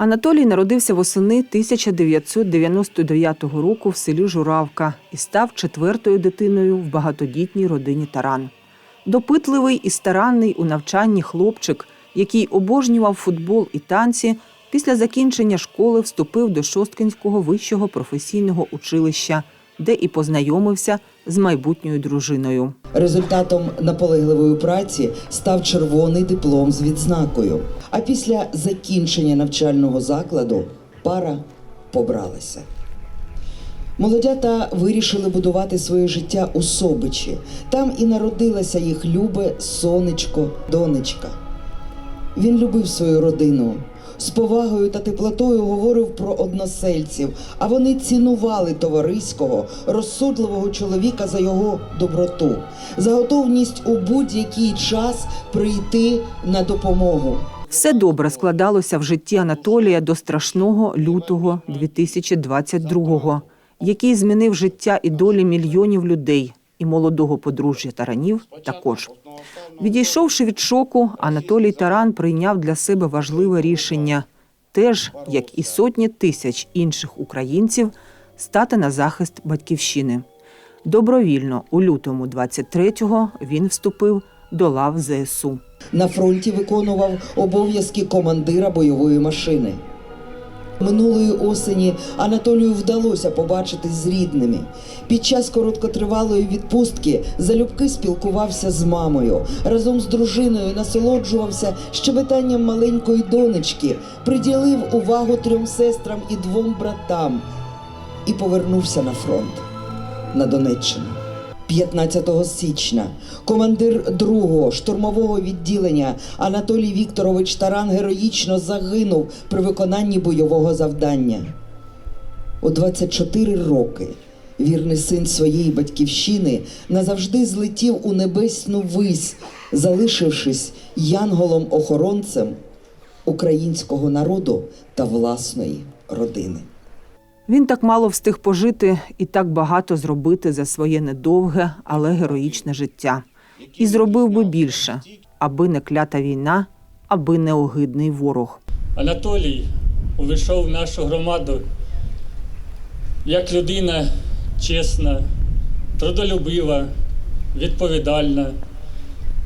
Анатолій народився восени 1999 року в селі Журавка і став четвертою дитиною в багатодітній родині Таран. Допитливий і старанний у навчанні хлопчик, який обожнював футбол і танці, після закінчення школи вступив до Шосткинського вищого професійного училища, де і познайомився з майбутньою дружиною. Результатом наполегливої праці став червоний диплом з відзнакою. А після закінчення навчального закладу пара побралася. Молодята вирішили будувати своє життя у Собичі. Там і народилася їх любе сонечко, донечка. Він любив свою родину. З повагою та теплотою говорив про односельців, а вони цінували товариського, розсудливого чоловіка за його доброту, за готовність у будь-який час прийти на допомогу. Все добре складалося в житті Анатолія до страшного лютого 2022-го, який змінив життя і долі мільйонів людей, і молодого подружжя таранів також. Відійшовши від шоку, Анатолій Таран прийняв для себе важливе рішення теж, як і сотні тисяч інших українців, стати на захист батьківщини. Добровільно у лютому 23-го він вступив до лав ЗСУ. На фронті виконував обов'язки командира бойової машини. Минулої осені Анатолію вдалося побачитись з рідними. Під час короткотривалої відпустки залюбки спілкувався з мамою. Разом з дружиною насолоджувався щебетанням маленької донечки, приділив увагу трьом сестрам і двом братам і повернувся на фронт на Донеччину. 15 січня командир 2-го штурмового відділення Анатолій Вікторович Таран героїчно загинув при виконанні бойового завдання. У 24 роки вірний син своєї батьківщини назавжди злетів у небесну вись, залишившись янголом-охоронцем українського народу та власної родини. Він так мало встиг пожити і так багато зробити за своє недовге, але героїчне життя. І зробив би більше, аби не клята війна, аби не огидний ворог. Анатолій увійшов в нашу громаду як людина чесна, трудолюбива, відповідальна,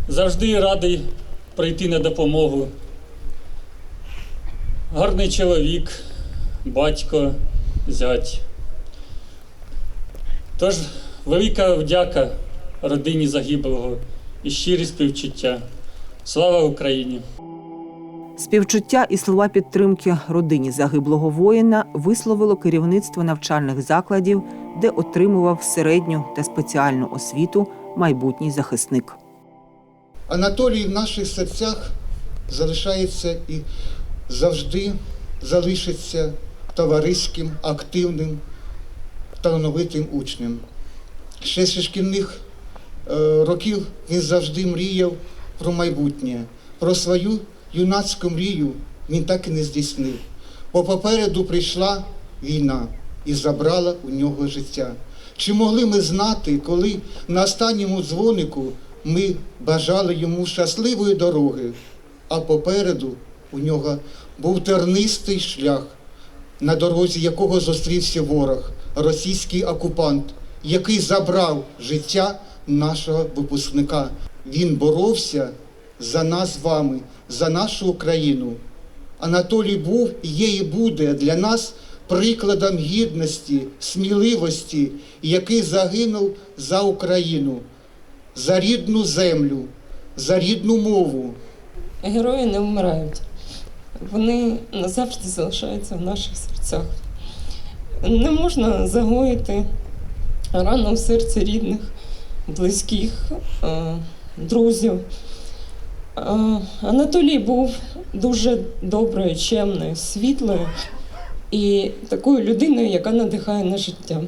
завжди радий прийти на допомогу. Гарний чоловік, батько, зять. Тож велика вдяка родині загиблого і щирі співчуття. Слава Україні! Співчуття і слова підтримки родині загиблого воїна висловило керівництво навчальних закладів, де отримував середню та спеціальну освіту майбутній захисник. Анатолій в наших серцях залишається і завжди залишиться товариським, активним, талановитим учнем. Ще зі шкільних е, років він завжди мріяв про майбутнє, про свою юнацьку мрію він так і не здійснив. Бо попереду прийшла війна і забрала у нього життя. Чи могли ми знати, коли на останньому дзвонику ми бажали йому щасливої дороги, а попереду у нього був тернистий шлях, на дорозі якого зустрівся ворог, російський окупант, який забрав життя нашого випускника. Він боровся за нас з вами, за нашу Україну. Анатолій був, є і буде для нас прикладом гідності, сміливості, який загинув за Україну, за рідну землю, за рідну мову. Герої не вмирають. Вони назавжди залишаються в наших серцях. Не можна загоїти рану в серці рідних, близьких, е, друзів. Е, Анатолій був дуже доброю, чемною, світлою і такою людиною, яка надихає на життя.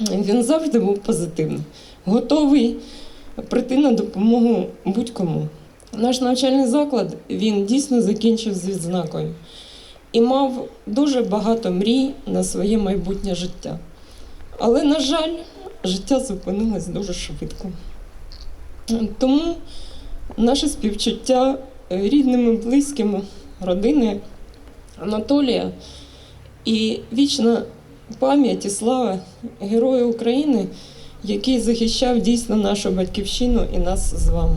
Він завжди був позитивний, готовий прийти на допомогу будь-кому. Наш навчальний заклад він дійсно закінчив з відзнакою і мав дуже багато мрій на своє майбутнє життя. Але, на жаль, життя зупинилось дуже швидко. Тому наше співчуття рідним і близьким родини Анатолія. І вічна пам'ять і слава Герою України, який захищав дійсно нашу батьківщину і нас з вами.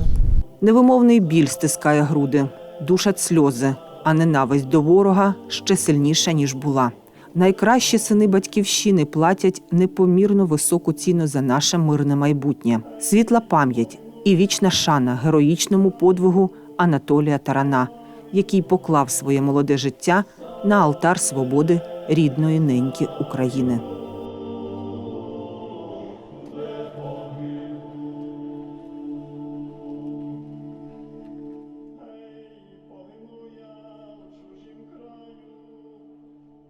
Невимовний біль стискає груди, душать сльози, а ненависть до ворога ще сильніша, ніж була. Найкращі сини батьківщини платять непомірно високу ціну за наше мирне майбутнє. Світла пам'ять і вічна шана героїчному подвигу Анатолія Тарана, який поклав своє молоде життя на алтар свободи рідної неньки України.